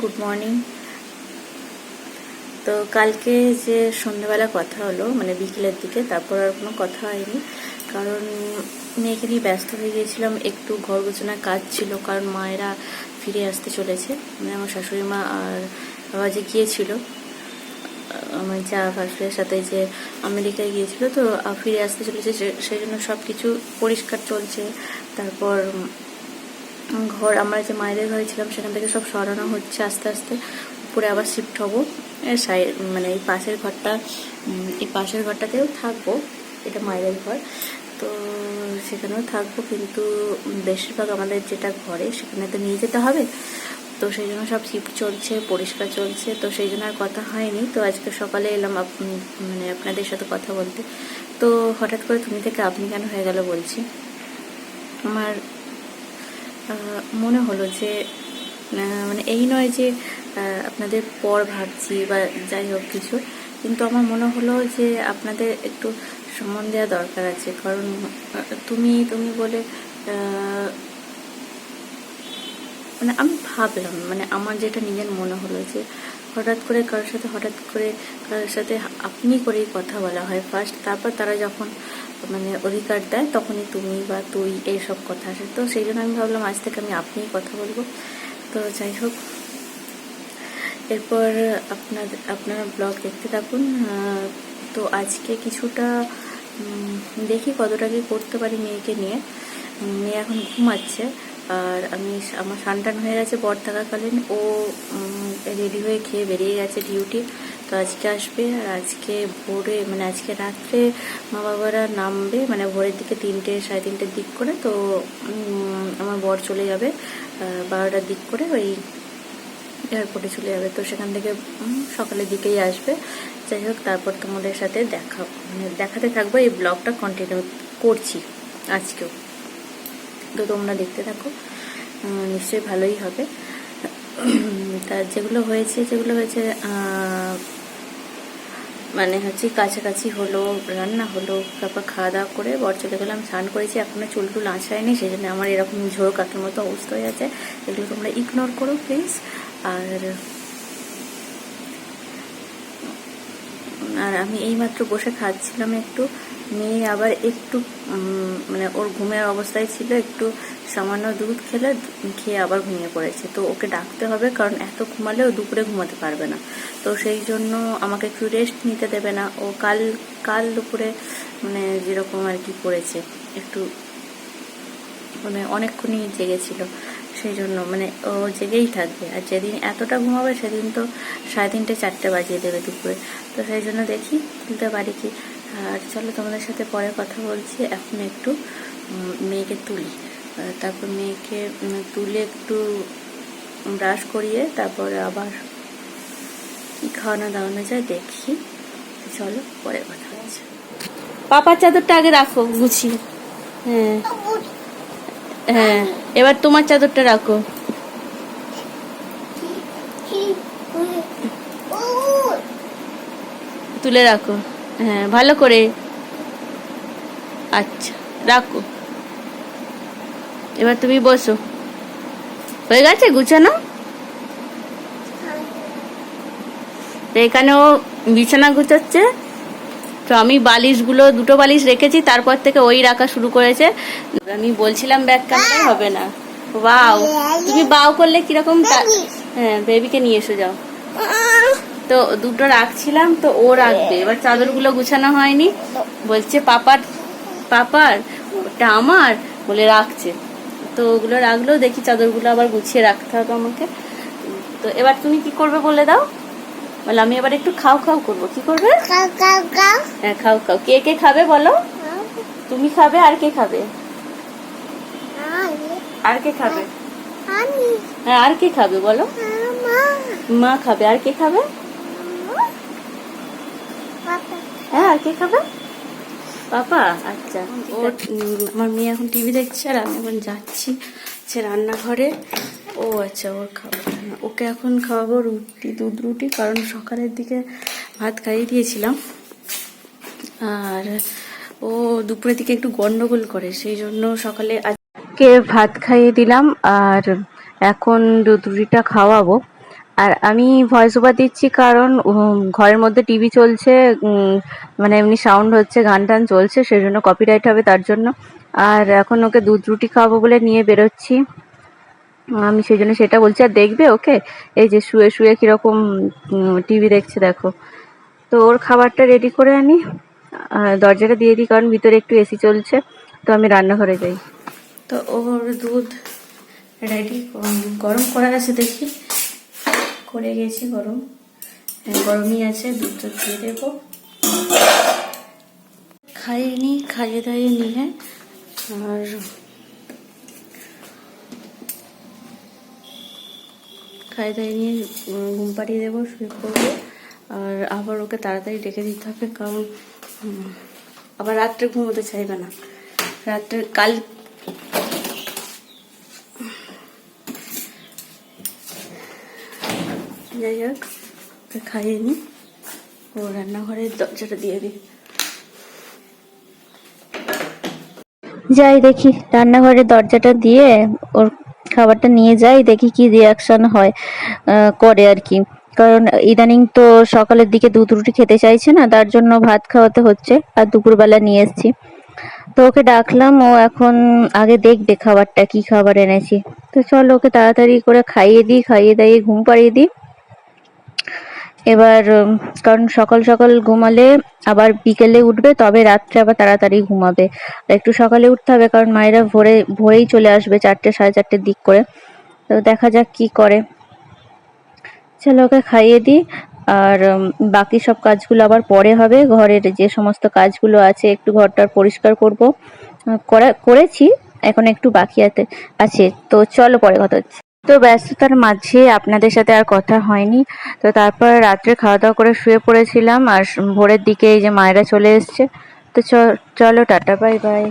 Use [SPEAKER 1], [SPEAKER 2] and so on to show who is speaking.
[SPEAKER 1] Good morning তো কালকে যে সন্ধ্যেবেলা কথা হলো মানে বিকেলের দিকে, তারপর আর কোনো কথা হয়নি। কারণ মেয়েকে নিয়ে ব্যস্ত হয়ে গিয়েছিলাম, একটু ঘর গোছানোর কাজ ছিল, কারণ মায়েরা ফিরে আসতে চলেছে। মানে আমার শাশুড়ি মা আর বাবা যে গিয়েছিল, আমার যা ভাসুরের সাথে যে আমেরিকায় গিয়েছিল, তো ফিরে আসতে চলেছে সেই জন্য সব কিছু পরিষ্কার চলছে। তারপর ঘর, আমরা যে মায়েদের ঘরে ছিলাম, সেখান থেকে সব সরানো হচ্ছে আস্তে আস্তে। উপরে আবার শিফট হব। মানে এই পাশের ঘরটা এই পাশের ঘরটাতেও থাকব। এটা মায়েদের ঘর। তো সেখানেও থাকব, কিন্তু বেশিরভাগ আমাদের যেটা ঘরে, সেখানে তো নিয়ে যেতে হবে। তো সেই জন্য সব শিফট চলছে, পরিষ্কার চলছে। তো সেই জন্য আর কথা হয়নি। তো আজকে সকালে এলাম মানে আপনাদের সাথে কথা বলতে। তো হঠাৎ করে তুমি থেকে আপনি কেন হয়ে গেল বলছি? আমার মনে হলো যে মানে এই নয় যে আপনাদের পর ভাবছি বা যাই হোক কিছু, কিন্তু আমার মনে হলো যে আপনাদের একটু সম্মান দেওয়া দরকার আছে। কারণ তুমি তুমি বলে মানে আমি ভাবলাম মানে আমার যেটা নিজের মনে হলো যে, হঠাৎ করে কারোর সাথে, হঠাৎ করে কারোর সাথে আপনি করেই কথা বলা হয়। ফার্স্ট তারপর তারা যখন মানে অধিকার দেয়, তখনই তুমি বা তুই এইসব কথা আসে। তো সেই জন্য আমি ভাবলাম, আজ থেকে আমি আপনিই কথা বলব। তো যাই হোক, এরপর আপনাদের আপনারা ব্লগ দেখতে থাকুন। তো আজকে কিছুটা দেখি কতটা কি করতে পারি মেয়েকে নিয়ে। মেয়ে এখন ঘুমাচ্ছে, আর আমি আমার সানটান হয়ে গেছে বর থাকাকালীন। ও রেডি হয়ে খেয়ে বেরিয়ে গেছে ডিউটি তো আজকে আসবে আর আজকে ভোরে মানে আজকে রাত্রে মা বাবারা নামবে মানে ভোরের দিকে তিনটে, সাড়ে তিনটের দিক করে তো আমার বর চলে যাবে বারোটার দিক করে ওই এয়ারপোর্টে চলে যাবে। তো সেখান থেকে সকালের দিকেই আসবে। যাই হোক, তারপর তোমাদের সাথে দেখা মানে দেখাতে থাকব, এই ব্লগটা কন্টিনিউ করছি আজকেও। তো তোমরা দেখতে থাকো নিশ্চয়ই ভালোই হবে। তা যেগুলো হয়েছে যেগুলো হয়েছে মানে হচ্ছে কাছাকাছি হলো, রান্না হলো, তারপর খাওয়া দাওয়া করে বর চলে গেলাম, স্নান করেছি, এখনও চুল টুল আঁচায়নি সেই জন্য আমার এরকম ঝোড়ো কাকের মতো অবস্থা হয়ে আছে, এগুলো তোমরা ইগনোর করো প্লিজ আর আর আমি এইমাত্র বসে খাচ্ছিলাম একটু। মেয়ে আবার একটু মানে ওর ঘুমের অবস্থায় ছিল, একটু সামান্য দুধ খেলে, খেয়ে আবার ঘুমিয়ে পড়েছে। তো ওকে ডাকতে হবে, কারণ এত ঘুমালে ও দুপুরে ঘুমাতে পারবে না। তো সেই জন্য আমাকে একটু রেস্ট নিতে দেবে না। ও কাল কাল দুপুরে মানে যেরকম আর কি করেছে, একটু মানে অনেকক্ষণই জেগেছিল। সেই জন্য মানে ও জেগেই থাকবে। আর যেদিন এতটা ঘুমাবে সেদিন তো সাড়ে তিনটে চারটে বাজিয়ে দেবে দুপুরে। তো সেই জন্য দেখি তুলতে পারি কি? আর চলো তোমাদের সাথে পরে কথা বলছি এখন একটু মেয়েকে তুলি। তারপর মেয়েকে তুলে একটু ব্রাশ করিয়ে তারপরে আবার কি খাওয়ানো দাওয়ানো যায় দেখি। চলো পরে কথা হচ্ছে। পাপার চাদরটা আগে রাখো গুছিয়ে। হ্যাঁ। হ্যাঁ এবার তোমার চাদরটা রাখো। তুলে রাখো। হ্যাঁ ভালো করে। আচ্ছা রাখো। এবার তুমি বসো। হয়ে গেছে গুছানো? এখানেও বিছানা গুছাচ্ছে। তো আমি বালিশগুলো দুটো বালিশ রেখেছি তারপর থেকে ওই রাখা শুরু করেছে। আমি বলছিলাম ব্যাগ ক্যামেরায় হবে না। বাও তুমি বাও করলে কীরকম হ্যাঁ বেবিকে নিয়ে এসে যাও। তো দুটো রাখছিলাম তো ও রাখবে। এবার চাদরগুলো গুছানো হয়নি। বলছে পাপার পাপার ওটা আমার? বলে রাখছে। তো ওগুলো রাখলেও দেখি চাদরগুলো আবার গুছিয়ে রাখতে হবে আমাকে। তো এবার তুমি কি করবে বলে দাও? বলে আমি এবার একটু খাও খাও করব। কি করবে? হ্যাঁ খাও খাও। কে কে খাবে বলো? তুমি খাবে আর কে খাবে? আর কে খাবে? হ্যাঁ আর কে খাবে বলো? মা খাবে। আর কে খাবে? হ্যাঁ আর কে খাবে? পাপা? আচ্ছা। ও আমার মেয়ে এখন টিভি দেখছে আর আমি এখন যাচ্ছি সে রান্নাঘরে। ও আচ্ছা ওর খাবার ওকে এখন খাওয়াবো রুটি, দুধ রুটি, কারণ সকালের দিকে ভাত খাইয়ে দিয়েছিলাম। আর ও দুপুরের দিকে একটু গন্ডগোল করে, সেই জন্য সকালে আজকে ভাত খাইয়ে দিলাম, আর
[SPEAKER 2] এখন দুধ রুটিটা খাওয়াবো। আর আমি ভয়েস ওভার দিচ্ছি কারণ ঘরের মধ্যে টিভি চলছে মানে এমনি সাউন্ড হচ্ছে, গান টান চলছে, সেই জন্য কপিরাইট হবে তার জন্য। আর এখন ওকে দুধ রুটি খাওয়াবো বলে নিয়ে বেরোচ্ছি। আমি সেই জন্য সেটা বলছি আর দেখবে ওকে? এই যে শুয়ে শুয়ে কীরকম টিভি দেখছে দেখো। তো ওর খাবারটা রেডি করে আনি দরজাটা দিয়ে দিই কারণ ভিতরে একটু এসি চলছে তো আমি রান্নাঘরে যাই। তো ওর দুধ রেডি গরম করা আছে দেখি। করে গেছি গরম। হ্যাঁ, গরমই আছে দুধটা দিয়ে দেবো। খাইয়ে নিই খাইয়ে দাইয়ে নিয়ে আর খাইয়ে দাইয়ে নিয়ে ঘুম পাড়িয়ে দেবো, শুয়ে পড়ব। আর আবার ওকে তাড়াতাড়ি ডেকে দিতে হবে, কারণ আবার রাত্রে ঘুমোতে চাইবে না। রাত্রে কাল যাই হোক খাইয়ে নিই। ও রান্নাঘরের দরজাটা দিয়ে দিই।
[SPEAKER 1] যাই দেখি, রান্নাঘরের দরজাটা দিয়ে ওর খাবারটা নিয়ে যাই, দেখি কি রিয়াকশন হয় করে আর কি। কারণ ইদানিং তো সকালের দিকে দুধ রুটি খেতে চাইছে না, তার জন্য ভাত খাওয়াতে হচ্ছে, আর দুপুরবেলা নিয়ে এসছি। তো ওকে ডাকলাম, ও এখন আগে দেখবে খাবারটা, কি খাবার এনেছি। তো চলো ওকে তাড়াতাড়ি করে খাইয়ে দিই, খাইয়ে দাইয়ে ঘুম পাড়িয়ে দিই। এবার কারণ সকাল সকাল ঘুমালে আবার বিকেলে উঠবে, তবে রাত্রে আবার তাড়াতাড়ি ঘুমাবে। একটু সকালে উঠতে হবে, কারণ মায়েরা ভোরে, ভোরেই চলে আসবে চারটে, সাড়ে চারটের দিক করে। তো দেখা যাক কি করে। চলো ওকে খাইয়ে দিই। আর বাকি সব কাজগুলো আবার পরে হবে। ঘরের যে সমস্ত কাজগুলো আছে, একটু ঘরটার পরিষ্কার করব। করা, করেছি, এখন একটু বাকি আছে। তো চলো পরে কথা হচ্ছে। তো ব্যস্ততার মাঝে আপনাদের সাথে আর কথা হয়নি। তো তারপর রাত্রে খাওয়া দাওয়া করে শুয়ে পড়েছিলাম আর ভোরের দিকে এই যে মায়েরা চলে এসছে। তো চলো টাটা বাই বাই